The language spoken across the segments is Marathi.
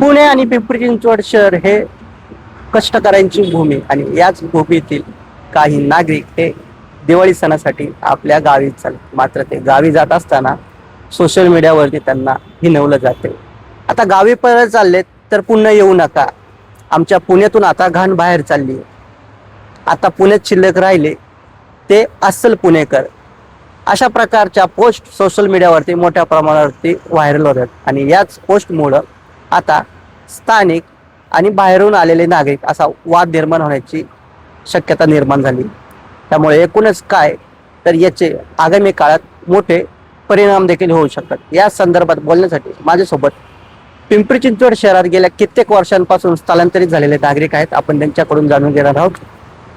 पुणे आणि पिंपरी चिंचवड शहर हे कष्टकऱ्यांची भूमी आणि याच भूमीतील काही नागरिक हे दिवाळी सणासाठी आपल्या गावी चालत मात्र ते गावी जात असताना सोशल मीडियावरती त्यांना हिनवलं जाते. आता गावी परत चाललेत तर पुन्हा येऊ नका. आमच्या पुण्यातून आता घाण बाहेर चालली आहे. आता पुण्यात शिल्लक राहिले ते अस्सल पुणेकर. अशा प्रकारच्या पोस्ट सोशल मीडियावरती मोठ्या प्रमाणावरती व्हायरल होतात. आणि याच पोस्टमुळं आता स्थानिक आणि बाहेरून आलेले नागरिक असा वाद निर्माण होण्याची शक्यता निर्माण झाली. त्यामुळे एकूणच काय तर याचे आगामी काळात मोठे परिणाम देखील होऊ शकतात. या संदर्भात बोलण्यासाठी माझ्यासोबत पिंपरी चिंचवड शहरात गेल्या कित्येक वर्षांपासून स्थलांतरित झालेले नागरिक आहेत. आपण त्यांच्याकडून जाणून घेणार आहोत.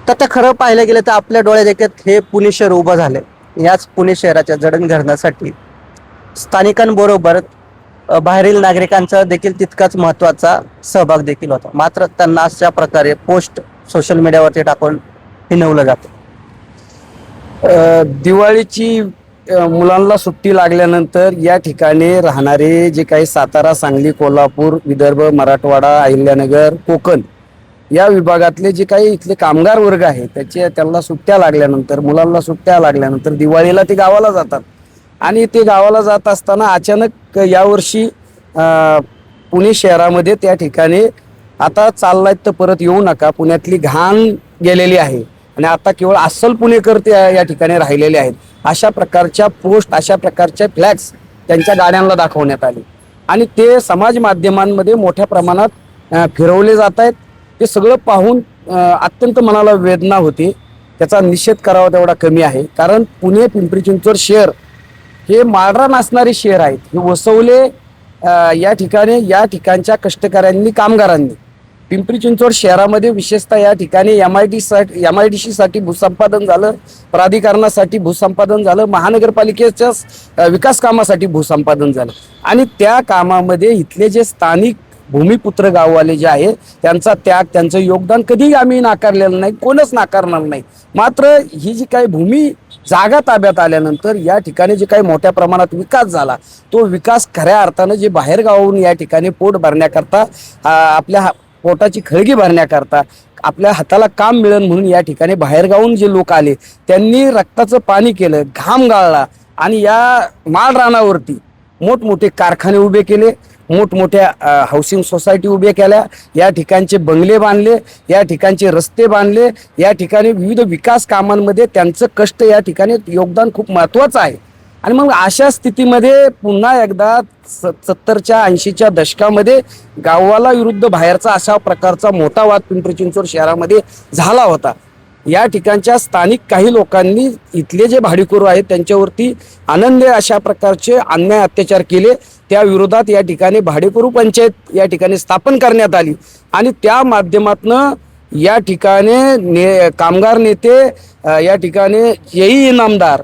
तर ते खरं पाहायला गेलं तर आपल्या डोळ्यादेखत हे पुणे शहर उभं झालं याच पुणे शहराच्या जडणघडणासाठी स्थानिकांबरोबर बाहेरील नागरिकांचा देखील तितकाच महत्त्वाचा सहभाग देखील होता. मात्र त्यांना अशा प्रकारे पोस्ट सोशल मीडियावरती टाकून हिनवलं जातं. दिवाळीची मुलांना सुट्टी लागल्यानंतर या ठिकाणी राहणारे जे काही सातारा सांगली कोल्हापूर विदर्भ मराठवाडा अहिल्यानगर कोकण या विभागातले जे काही इथले कामगार वर्ग आहे त्याचे त्यांना सुट्ट्या लागल्यानंतर मुलांना सुट्ट्या लागल्यानंतर दिवाळीला ते गावाला जातात. आणि ते गावाला जात असताना अचानक यावर्षी पुणे शहरामध्ये त्या ठिकाणी आता चाललाय तर परत येऊ नका पुण्यातली घाण गेलेली आहे. आणि आता केवळ अस्सल पुणेकर ते या ठिकाणी राहिलेले आहेत. अशा प्रकारच्या पोस्ट अशा प्रकारच्या फ्लॅक्स त्यांच्या गाड्यांना दाखवण्यात आले. आणि ते समाज माध्यमांमध्ये मोठ्या प्रमाणात फिरवले जात आहेत. ते सगळं पाहून अत्यंत मनाला वेदना होती. त्याचा निषेध करावा तेवढा कमी आहे. कारण पुणे पिंपरी चिंचवड शहर हे माळरान असणारे शहर आहेत. हे वसवले या ठिकाणी या ठिकाणच्या कष्टकऱ्यांनी कामगारांनी. पिंपरी चिंचवड शहरामध्ये विशेषतः या ठिकाणी एम आय टी साठी एम आय डी सी साठी भूसंपादन झालं प्राधिकरणासाठी भूसंपादन झालं महानगरपालिकेच्या विकास कामासाठी भूसंपादन झालं. आणि त्या कामामध्ये इथले जे स्थानिक भूमिपुत्र गाववाले जे आहे त्यांचा त्याग त्यांचं योगदान कधीही आम्ही नाकारलेलं नाही कोणच नाकारणार नाही. मात्र ही जी काही भूमी जागा ताब्यात आल्यानंतर या ठिकाणी जे काही मोठ्या प्रमाणात विकास झाला तो विकास खऱ्या अर्थानं जे बाहेरगावाहून या ठिकाणी पोट भरण्याकरता आपल्या हा- पोटाची खळगी भरण्याकरता आपल्या हाताला काम मिळेल म्हणून या ठिकाणी बाहेरगावून जे लोक आले त्यांनी रक्ताचं पाणी केलं घाम गाळला आणि या माळ रानावरती मोठमोठे कारखाने उभे केले. मोठमोठ्या हाऊसिंग सोसायटी उभे केल्या. या ठिकाणचे बंगले बांधले या ठिकाणचे रस्ते बांधले या ठिकाणी विविध विकास कामांमध्ये त्यांचं कष्ट या ठिकाणी योगदान खूप महत्त्वाचं आहे. आणि मग अशा स्थितीमध्ये पुन्हा एकदा स सत्तरच्या ऐंशीच्या दशकामध्ये गावाला विरुद्ध बाहेरचा अशा प्रकारचा मोठा वाद पिंपरी चिंचवड शहरामध्ये झाला होता. या ठिकाणच्या स्थानिक काही लोकांनी इथले जे भाडेकरू आहेत त्यांच्यावरती आनंद अशा प्रकारचे अन्याय अत्याचार केले. त्या विरोधात या ठिकाणी भाडेकरू पंचायत या ठिकाणी स्थापन करण्यात आली. आणि त्या माध्यमातनं या ठिकाणी ने कामगार नेते या ठिकाणी येई इनामदार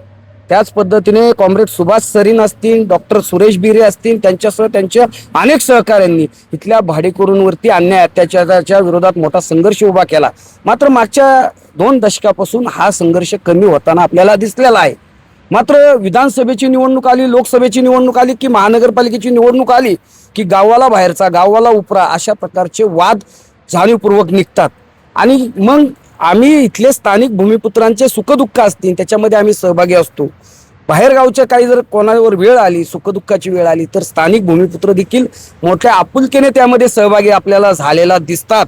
त्याच पद्धतीने कॉम्रेड सुभाष सरीन असतील डॉक्टर सुरेश बिरे असतील त्यांच्यासह त्यांच्या अनेक सहकाऱ्यांनी इथल्या भाडेकरूंवरती अन्याय अत्याचाराच्या विरोधात मोठा संघर्ष उभा केला. मात्र मागच्या दोन दशकापासून हा संघर्ष कमी होताना आपल्याला दिसलेला आहे. मात्र विधानसभेची निवडणूक आली लोकसभेची निवडणूक आली की महानगरपालिकेची निवडणूक आली की गावाला बाहेरचा गावाला उपरा अशा प्रकारचे वाद जाणीवपूर्वक निघतात. आणि मग आम्ही इथले स्थानिक भूमिपुत्रांचे सुखदुःख असतील त्याच्यामध्ये आम्ही सहभागी असतो. बाहेरगावच्या काही जर कोणावर वेळ आली सुखदुःखाची वेळ आली तर स्थानिक भूमिपुत्र देखील मोठ्या आपुलकीने त्यामध्ये सहभागी आपल्याला झालेला दिसतात.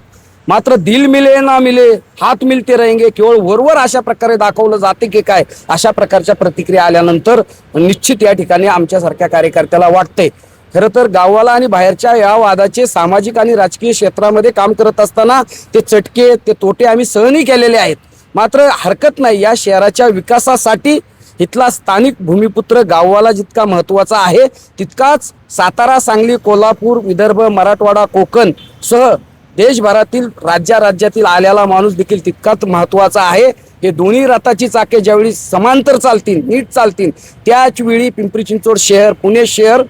मात्र दिल मिले ना मिले हात मिलते रहेंगे. केवळ वरवर अशा प्रकारे दाखवलं जाते की काय? अशा प्रकारच्या प्रतिक्रिया आल्यानंतर निश्चित या ठिकाणी आमच्यासारख्या कार्यकर्त्याला वाटतंय खरं तर गावाला आणि बाहेरच्या या वादाचे सामाजिक आणि राजकीय क्षेत्रामध्ये काम करत असताना ते चटके ते तोटे आम्ही सहनही केलेले आहेत. मात्र हरकत नाही या शहराच्या विकासासाठी इथला स्थानिक भूमिपुत्र गाववाला जितका महत्त्वाचा आहे तितकाच सातारा सांगली कोल्हापूर विदर्भ मराठवाडा कोकण सह देशभरातील राज्या राज्यातील आलेला माणूस देखील तितकाच महत्त्वाचा आहे. हे दोन्ही रथाची चाके ज्यावेळी समांतर चालतील नीट चालतील त्याच वेळी पिंपरी चिंचवड शहर पुणे शहर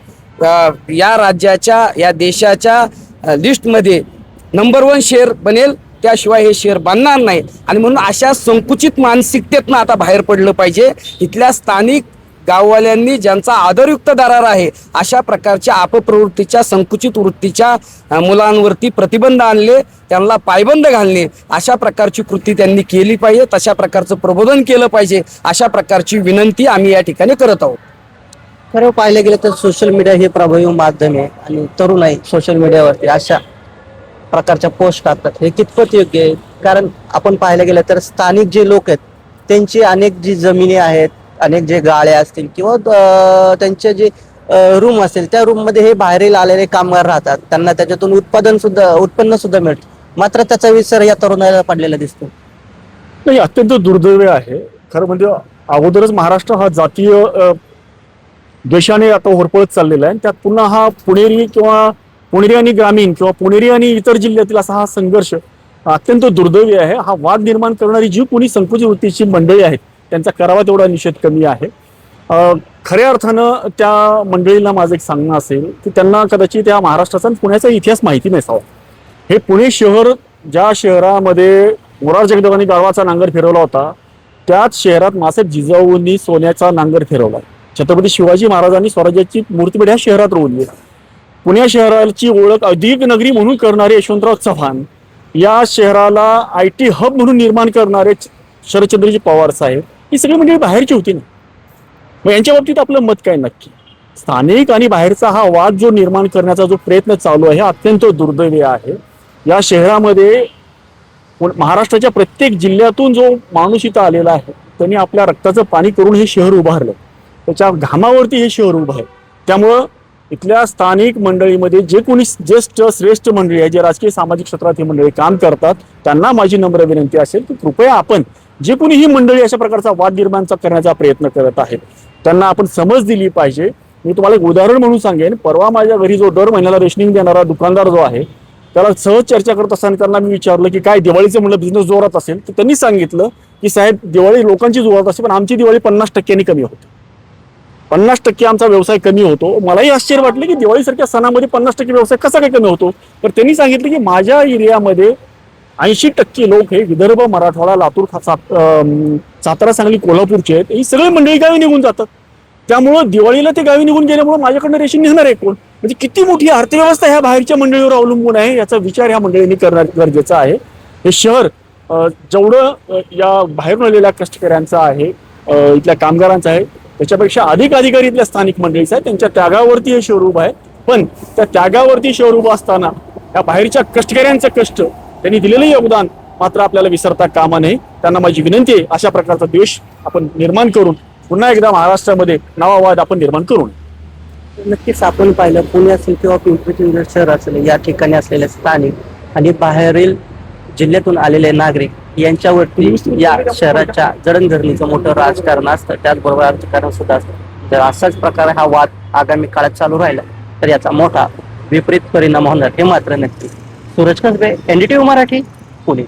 या राज्याच्या या देशाच्या लिस्टमध्ये नंबर वन शहर बनेल. त्याशिवाय हे शहर बांधणार नाही. आणि म्हणून अशा संकुचित मानसिकतेतनं आता बाहेर पडलं पाहिजे. इथल्या स्थानिक गाववाल्यांनी ज्यांचा आदरयुक्त दरार आहे अशा प्रकारच्या अपप्रवृत्तीच्या संकुचित वृत्तीच्या मुलांवरती प्रतिबंध आणले त्यांना पायबंद घालणे अशा प्रकारची कृती त्यांनी केली पाहिजे तशा प्रकारचं प्रबोधन केलं पाहिजे अशा प्रकारची विनंती आम्ही या ठिकाणी करत आहोत. खरं पाहायला गेलं तर सोशल मीडिया हे प्रभावी माध्यम आहे आणि तरुण आहे सोशल मीडियावरती अशा प्रकारच्या पोस्ट टाकतात. हे कितपत योग्य आहे? कारण आपण पाहायला गेलं तर स्थानिक जे लोक आहेत त्यांची अनेक जी जमिनी आहेत अनेक जे गाळ्या असतील किंवा त्यांचे जे रूम असेल त्या रूममध्ये हे बाहेरील आलेले कामगार राहतात. त्यांना त्याच्यातून उत्पादन सुद्धा उत्पन्न सुद्धा मिळतं. मात्र त्याचा विसर या तरुणाला पडलेला दिसतो. नाही अत्यंत दुर्दैव आहे. खरं म्हणजे अगोदरच महाराष्ट्र हा जातीय देशाने द्वेषाने आता होरपळत चाललेला आहे. त्यात पुन्हा हा पुणेरी किंवा पुणेरी आणि ग्रामीण किंवा पुणेरी आणि इतर जिल्ह्यातील असा हा संघर्ष अत्यंत दुर्दैवी आहे. हा वाद निर्माण करणारी जी कोणी संकुचित वृत्तीची मंडळी आहेत त्यांचा करावा तेवढा निषेध कमी आहे. खऱ्या अर्थानं त्या मंडळीला माझं एक सांगणं असेल की त्यांना कदाचित त्या महाराष्ट्राचा आणि पुण्याचा इतिहास माहिती नसावा. हे पुणे शहर ज्या शहरामध्ये मोरार जगदेवानी गावाचा नांगर फिरवला होता त्याच शहरात मासे जिजाऊंनी सोन्याचा नांगर फिरवला. छत्रपती शिवाजी महाराजांनी स्वराज्याची मूर्तीपेठ ह्या शहरात रोवली. पुणे शहराची ओळख अधिक नगरी म्हणून करणारे यशवंतराव चव्हाण या शहराला आय टी हब म्हणून निर्माण करणारे शरदचंद्रजी पवार साहेब ही सगळी मंडळी बाहेरची होती ना. मग यांच्या बाबतीत आपलं मत काय नक्की? स्थानिक आणि बाहेरचा हा वाद जो निर्माण करण्याचा जो प्रयत्न चालू आहे हा अत्यंत दुर्दैवी आहे. या शहरामध्ये महाराष्ट्राच्या प्रत्येक जिल्ह्यातून जो माणूस इथं आलेला आहे त्यांनी आपल्या रक्ताचं पाणी करून हे शहर उभारलं. त्याच्या घामावरती हे शहर उभं आहे. त्यामुळं इथल्या स्थानिक मंडळीमध्ये जे कोणी ज्येष्ठ श्रेष्ठ मंडळी आहे जे राजकीय सामाजिक क्षेत्रात ही मंडळी काम करतात त्यांना माझी नम्र विनंती असेल की कृपया आपण जे कोणी ही मंडळी अशा प्रकारचा वाद निर्माण करण्याचा प्रयत्न करत आहेत त्यांना आपण समज दिली पाहिजे. मी तुम्हाला एक उदाहरण म्हणून सांगेन. परवा माझ्या घरी जो दर महिन्याला रेशनिंग देणारा दुकानदार जो आहे त्याला सहज चर्चा करत असताना त्यांना मी विचारलं की काय दिवाळीचं म्हणलं बिझनेस जोरात असेल? तर त्यांनी सांगितलं की साहेब दिवाळी लोकांची जोरात असते पण आमची दिवाळी पन्नास टक्क्यांनी कमी होते. पन्नास टक्के आमचा व्यवसाय कमी होतो. मलाही आश्चर्य वाटलं की दिवाळीसारख्या सणामध्ये पन्नास टक्के व्यवसाय कसा काय कमी होतो? तर त्यांनी सांगितलं की माझ्या एरियामध्ये ऐंशी टक्के लोक हे विदर्भ मराठवाडा लातूर खा- सातारा सांगली कोल्हापूरचे आहेत. ही सगळी मंडळी गावी निघून जातात. त्यामुळं दिवाळीला ते गावी निघून गेल्यामुळे माझ्याकडनं रेशन निघणार आहे कोण? म्हणजे किती मोठी अर्थव्यवस्था ह्या बाहेरच्या मंडळीवर अवलंबून आहे याचा विचार ह्या मंडळींनी करणं गरजेचं आहे. हे शहर जेवढं या बाहेरून आलेल्या कष्टकऱ्यांचं आहे इथल्या कामगारांचं आहे त्याच्यापेक्षा अधिक अधिकारी इथल्या स्थानिक मंडळीचं आहे. त्यांच्या त्यागावरती हे शहर उभं आहे. पण त्या त्यागावरती शहर उभं असताना या बाहेरच्या कष्टकऱ्यांचं कष्ट त्यांनी दिलेलं योगदान मात्र आपल्याला विसरता कामा नये. त्यांना माझी विनंती आहे अशा प्रकारचा द्वेष आपण निर्माण करून पुन्हा एकदा महाराष्ट्रामध्ये नावावाद आपण निर्माण करू नये. नक्कीच आपण पाहिलं पुणे असेल किंवा पिंपरी चिंचवड शहर असेल या ठिकाणी असलेले स्थानिक आणि बाहेरील जिल्ह्यातून आलेले नागरिक यांच्यावरती या शहराच्या जडणघडणीचं मोठं राजकारण असतं. त्याचबरोबर अर्थकारण सुद्धा असतं. जर असाच प्रकारे हा वाद आगामी काळात चालू राहिला तर याचा मोठा विपरीत परिणाम होणार हे मात्र नक्की. सूरज कसबे एनडीटीव्ही मराठी पुणे.